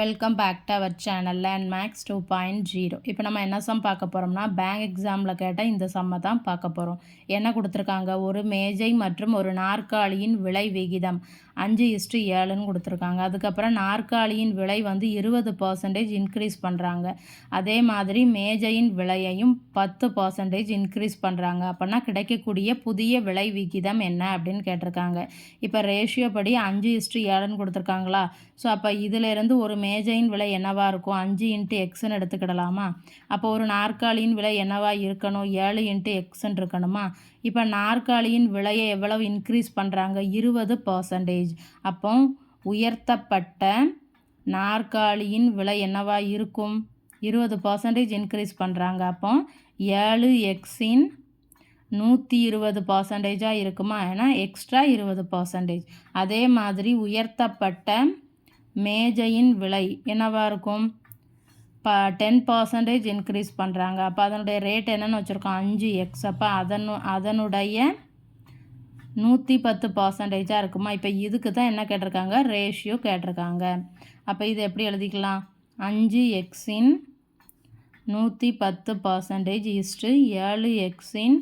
Welcome back to our channel land max two point zero இப்போ நம்ம என்ன some பார்க்க போகிறோம்னா பேங்க் எக்ஸாமில் கேட்டால் இந்த சம்மை தான் பார்க்க போகிறோம் என்ன கொடுத்துருக்காங்க? ஒரு மேஜை மற்றும் ஒரு நாற்காலியின் விலை விகிதம். அஞ்சு இஸ்டு ஏழுன்னு கொடுத்துருக்காங்க. அதுக்கப்புறம் நாற்காலியின் விலை வந்து இருபது பர்சன்டேஜ் இன்க்ரீஸ் பண்ணுறாங்க அதே மாதிரி மேஜையின் விலையையும் பத்து பர்சன்டேஜ் இன்க்ரீஸ் பண்ணுறாங்க அப்போனா கிடைக்கக்கூடிய புதிய விலை விகிதம் என்ன அப்படின்னு கேட்டிருக்காங்க. இப்போ ரேஷியோ படி அஞ்சு இஸ்டு ஏழுன்னு கொடுத்துருக்காங்களா? ஸோ அப்போ இதிலேருந்து ஒரு மேஜையின் விலை என்னவாக இருக்கும்? அஞ்சு இன்ட்டு எக்ஸ்ன்னு எடுத்துக்கிடலாமா? அப்போ ஒரு நாற்காலியின் விலை என்னவா இருக்கணும்? ஏழு இன்ட்டு எக்ஸ்ன்னு இருக்கணுமா? இப்போ நாற்காலியின் விலையை எவ்வளவு இன்க்ரீஸ் பண்ணுறாங்க இருபது பர்சன்டேஜ் அப்போ உயர்த்தப்பட்ட நாற்காலியின் விலை என்னவா இருக்கும்? இருபது பர்சன்டேஜ் இன்க்ரீஸ் பண்ணுறாங்க அப்போ ஏழு எக்ஸின் நூற்றி இருபது பர்சன்டேஜாக இருக்குமா? ஏன்னா எக்ஸ்ட்ரா இருபது பர்சன்டேஜ் அதே மாதிரி உயர்த்தப்பட்ட மேஜையின் விலை என்னவாக இருக்கும்? இப்போ டென் பர்சன்டேஜ் இன்க்ரீஸ் பண்ணுறாங்க அப்போ அதனுடைய ரேட் என்னென்னு வச்சுருக்கோம். அஞ்சு எக்ஸ் அப்போ அதனு அதனுடைய நூற்றி பத்து பர்சன்டேஜாக இருக்குமா? இப்போ இதுக்கு தான் என்ன கேட்டிருக்காங்க? ரேஷியோ கேட்டிருக்காங்க. அப்போ இது எப்படி எழுதிக்கலாம்? அஞ்சு எக்ஸின் நூற்றி பத்து பர்சன்டேஜ் இஸ்ட்டு ஏழு எக்ஸின்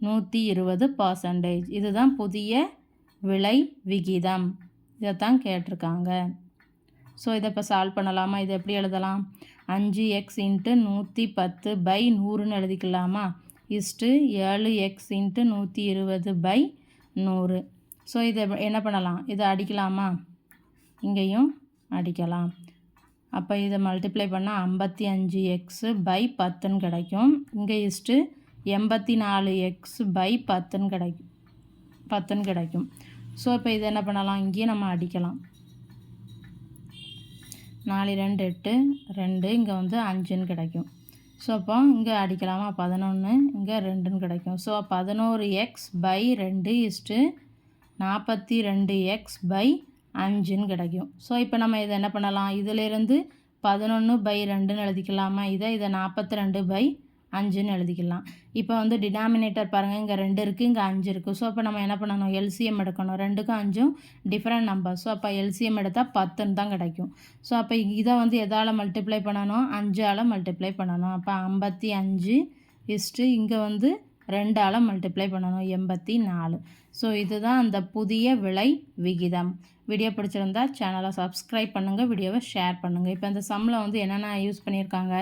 நூற்றி இருபது பர்சன்டேஜ் இதுதான் புதிய விலை விகிதம். இதை தான் கேட்டிருக்காங்க. ஸோ இதை இப்போ சால்வ் பண்ணலாமா? இதை எப்படி எழுதலாம்? அஞ்சு எக்ஸ் இன்ட்டு நூற்றி பத்து பை நூறுன்னு எழுதிக்கலாமா? இஸ்ட்டு ஏழு எக்ஸ் இன்ட்டு நூற்றி இருபது பை நூறு. ஸோ இதை என்ன பண்ணலாம்? இதை அடிக்கலாமா? இங்கேயும் அடிக்கலாம். அப்போ இதை மல்டிப்ளை பண்ணால் ஐம்பத்தி அஞ்சு எக்ஸு பை பத்துன்னு கிடைக்கும். இங்கே இஸ்ட்டு எண்பத்தி நாலு எக்ஸ் பை பத்துன்னு கிடைக்கும். பத்துன்னு கிடைக்கும். ஸோ இப்போ இதை என்ன பண்ணலாம்? இங்கேயே நம்ம அடிக்கலாம். நாலு ரெண்டு எட்டு ரெண்டு இங்கே வந்து அஞ்சுன்னு கிடைக்கும். ஸோ அப்போ இங்கே அடிக்கலாமா? பதினொன்று இங்கே ரெண்டுன்னு கிடைக்கும். ஸோ பதினோரு எக்ஸ் பை ரெண்டு இஸ்ட்டு நாற்பத்தி ரெண்டு எக்ஸ் பை அஞ்சுன்னு கிடைக்கும். ஸோ இப்போ நம்ம இதை என்ன பண்ணலாம்? இதிலேருந்து பதினொன்று பை ரெண்டுன்னு எழுதிக்கலாமா? இதை இதை நாற்பத்தி ரெண்டு பை அஞ்சுன்னு எழுதிக்கலாம். இப்போ வந்து டினாமினேட்டர் பாருங்கள் இங்கே ரெண்டு இருக்குது இங்கே அஞ்சு இருக்குது ஸோ அப்போ நம்ம என்ன பண்ணணும்? எல்சிஎம் எடுக்கணும். ரெண்டுக்கும் அஞ்சும் டிஃப்ரெண்ட் நம்பர் ஸோ அப்போ எல்சிஎம் எடுத்தால் பத்துன்னு தான் கிடைக்கும். ஸோ அப்போ இதை வந்து எதால் மல்டிப்ளை பண்ணணும்? அஞ்சால் மல்டிப்ளை பண்ணணும். அப்போ ஐம்பத்தி அஞ்சு இஸ்ட்டு இங்கே வந்து ரெண்டால் மல்டிப்ளை பண்ணணும் எண்பத்தி நாலு ஸோ இதுதான் அந்த புதிய விலை விகிதம். வீடியோ பிடிச்சிருந்தா சேனலை சப்ஸ்கிரைப் பண்ணுங்கள் வீடியோவை ஷேர் பண்ணுங்கள் இப்போ இந்த சம்மில் வந்து என்னென்ன யூஸ் பண்ணியிருக்காங்க?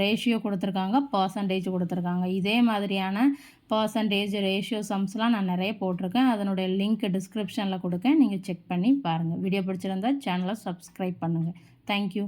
ரேஷியோ கொடுத்துருக்காங்க பர்சன்டேஜ் கொடுத்துருக்காங்க. இதே மாதிரியான பர்சன்டேஜ் ரேஷியோ சம்ஸ்லாம் நான் நிறைய போட்டிருக்கேன். அதனுடைய லிங்க் டிஸ்கிரிப்ஷனில் கொடுக்க நீங்கள் செக் பண்ணி பாருங்கள் வீடியோ பிடிச்சிருந்தா சேனலை சப்ஸ்கிரைப் பண்ணுங்கள் தேங்க்யூ